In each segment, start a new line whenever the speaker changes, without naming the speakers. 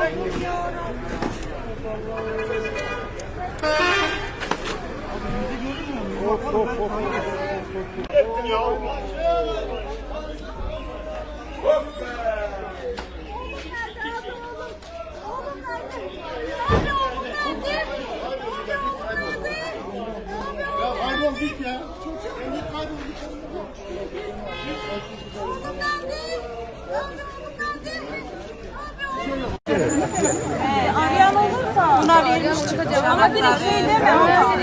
Allah'ım yarabbim.
Kaybolduk ya. Emniyet kaybolduk.
Arayan verilmiş çıkacak. Ama direkt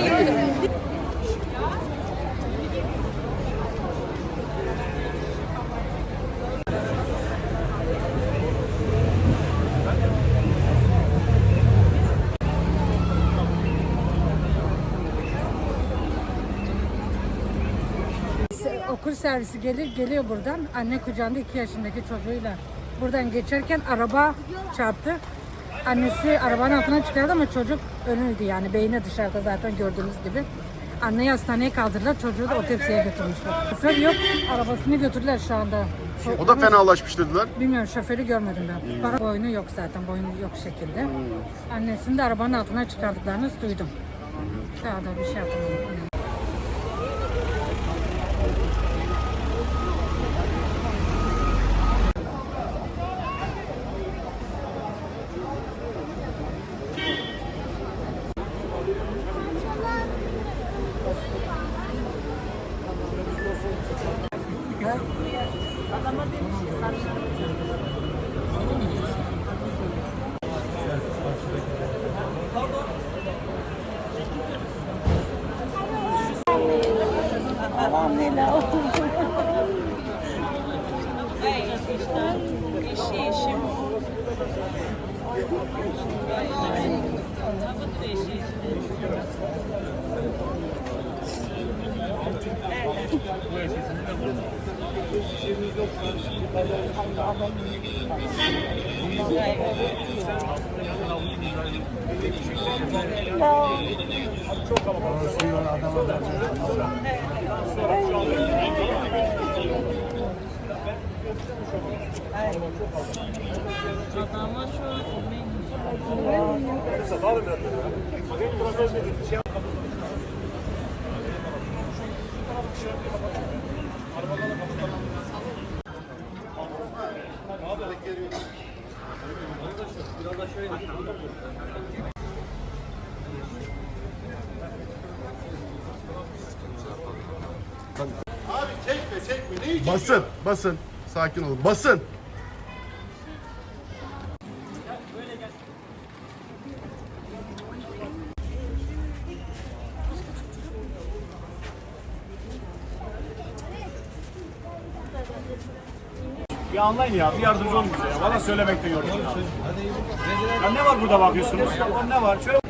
okul servisi gelir geliyor buradan anne kucağında iki yaşındaki çocuğuyla buradan geçerken araba çarptı. Annesi arabanın altına çıkardı ama çocuk önüydü yani beyni dışarıda zaten gördüğünüz gibi. Anneyi hastaneye kaldırdılar çocuğu da otopsiye götürmüşler. Şoför yok arabasını götürdüler şu anda.
O da fenalaşmış dediler.
Bilmiyorum şoförü görmedim ben. Para boynu yok zaten boynu yok şekilde. Annesini de arabanın altına çıkardıklarını duydum. Daha da bir şey hatırlamıyorum. Aman neler Eşi eşim. Evet.
Abi çekme çekme. Neyi çekiyorsun?
Basın, basın. Sakin olun. Basın.
Bir anlayın ya, bir yardımcı olun bize ya. Bana söylemekten yoruldum ya. Ya ne var burada bakıyorsunuz? Ya ne var? Şöyle